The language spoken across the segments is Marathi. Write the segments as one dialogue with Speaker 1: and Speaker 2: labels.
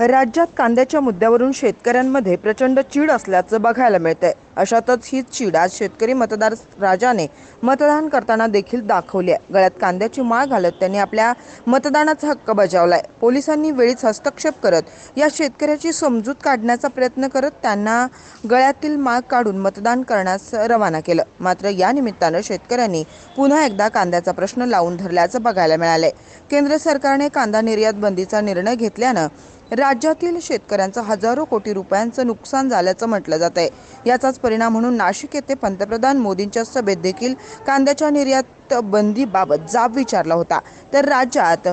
Speaker 1: राज्यात कांद्याच्या मुद्द्यावरून शेतकऱ्यांमध्ये प्रचंड चीड असल्याचं बघायला मिळतंय. अशातच ही चीड आज शेतकरी मतदार राजाने मतदान करताना देखील दाखवली आहे. गळ्यात कांद्याची माळ घालत त्यांनी आपल्या मतदानाचा हक्क बजावलाय. पोलिसांनी वेळीच हस्तक्षेप करत या शेतकऱ्याची समजूत काढण्याचा प्रयत्न करत त्यांना गळ्यातील माळ काढून मतदान करण्यास रवाना केलं. मात्र या निमित्तानं शेतकऱ्यांनी पुन्हा एकदा कांद्याचा प्रश्न लावून धरल्याचं बघायला मिळालंय. केंद्र सरकारने कांदा निर्यात बंदीचा निर्णय घेतल्यानं राज्यातील शेतकऱ्यांचं हजारो कोटी रुपयांचं नुकसान झाल्याचं म्हटलं जात आहे. याचाच परिणाम म्हणून नाशिक येथे पंतप्रधान मोदींच्या सभेत देखील कांद्याच्या निर्यात बंदीबाबत जाब विचारला होता. तर राज्यात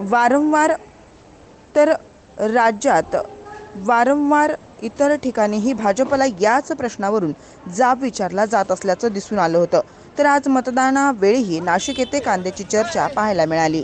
Speaker 1: वारंवार तर राज्यात वारंवार इतर ठिकाणीही भाजपला याच प्रश्नावरून जाब विचारला जात असल्याचं दिसून आलं होतं. तर आज मतदानावेळीही नाशिक येथे कांद्याची चर्चा पाहायला मिळाली.